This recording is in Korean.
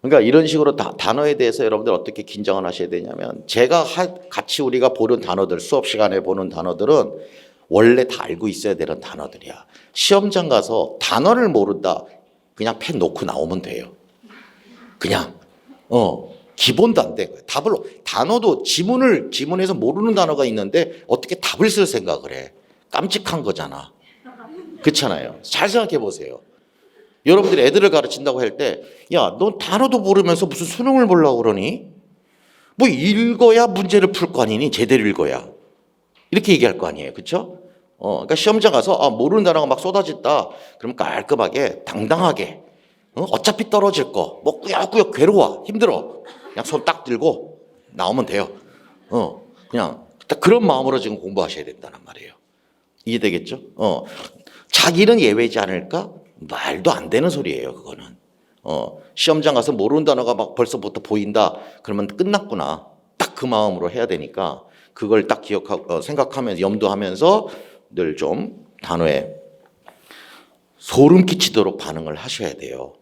그러니까 이런 식으로 다, 단어에 대해서 여러분들 어떻게 긴장을 하셔야 되냐면 제가 하- 같이 우리가 보는 단어들 수업 시간에 보는 단어들은 원래 다 알고 있어야 되는 단어들이야. 시험장 가서 단어를 모른다. 그냥 펜 놓고 나오면 돼요. 그냥 어 기본도 안 돼. 답을 단어도 지문을 지문에서 모르는 단어가 있는데 어떻게 답을 쓸 생각을 해? 깜찍한 거잖아. 그렇잖아요. 잘 생각해 보세요. 여러분들이 애들을 가르친다고 할 때, 야, 너 단어도 모르면서 무슨 수능을 보려고 그러니? 뭐 읽어야 문제를 풀 거 아니니? 제대로 읽어야. 이렇게 얘기할 거 아니에요. 그쵸? 어, 그러니까 시험장 가서, 아, 모르는 단어가 막 쏟아진다. 그럼 깔끔하게, 당당하게, 어? 어차피 떨어질 거, 뭐 꾸역꾸역 괴로워, 힘들어. 그냥 손 딱 들고 나오면 돼요. 어, 그냥 딱 그런 마음으로 지금 공부하셔야 된다는 말이에요. 이해되겠죠? 어, 자기는 예외지 않을까? 말도 안 되는 소리예요, 그거는. 어, 시험장 가서 모르는 단어가 막 벌써부터 보인다. 그러면 끝났구나. 딱 그 마음으로 해야 되니까 그걸 딱 기억하고 어, 생각하면서 염두하면서 늘 좀 단어에 소름 끼치도록 반응을 하셔야 돼요.